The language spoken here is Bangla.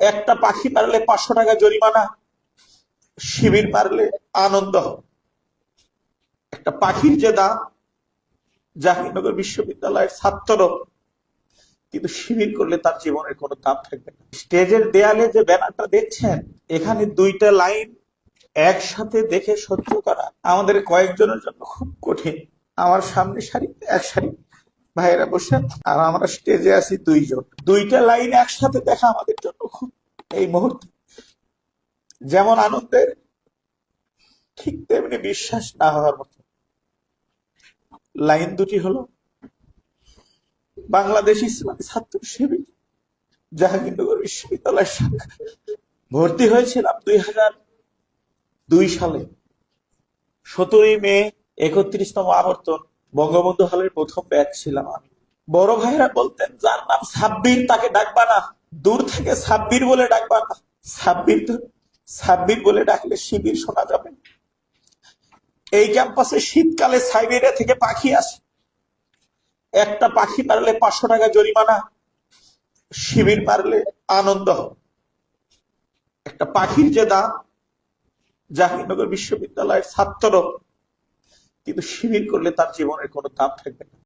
একটা পাখি মারলে পাঁচশো টাকা জরিমানা, শিবির মারলে আনন্দ একটা পাখির যে দাম, জাহাঙ্গীরনগর বিশ্ববিদ্যালয়ের ছাত্র কিন্তু শিবির করলে তার জীবনের কোনো দাম থাকবে না। স্টেজের দেয়ালে যে ব্যানারটা দেখছেন, এখানে দুইটা লাইন একসাথে দেখে সহ্য করা আমাদের কয়েকজনের জন্য খুব কঠিন। আমার সামনে সারি এক সারি ভাইয়েরা বসে, আর আমরা স্টেজে আছি দুইজন। দুইটা লাইন একসাথে দেখা আমাদের জন্য খুব এই মুহূর্তে। যেমন আনন্দের, ঠিক তেমনি বিশ্বাস না হওয়ার মতো। লাইন দুটি হলো বাংলাদেশ ইসলামী ছাত্র শিবির, জাহাঙ্গীরনগর বিশ্ববিদ্যালয়ের শাখা। ভর্তি হয়েছিলাম দুই হাজার দুই সালে। সতেরোই মে একত্রিশতম আবর্তন বঙ্গবন্ধু হলের প্রথম ব্যাচ ছিলাম আমি। বড় ভাইরা বলতেন, যার নাম সাব্বির, তাকে ডাকবা না। দূর থেকে সাব্বির বলে ডাকবা না। সাব্বির সাব্বির বলে ডাকলে শিবির শোনা যাবে এই ক্যাম্পাসে শীতকালে সাইবেরিয়া থেকে পাখি আসে। একটা পাখি মারলে পাঁচশো টাকা জরিমানা, শিবির মারলে আনন্দ। একটা পাখির যে দাম, জাহাঙ্গীরনগর বিশ্ববিদ্যালয়ের ছাত্র কিন্তু শিবির করলে তার জীবনের কোনো দাম থাকবে না।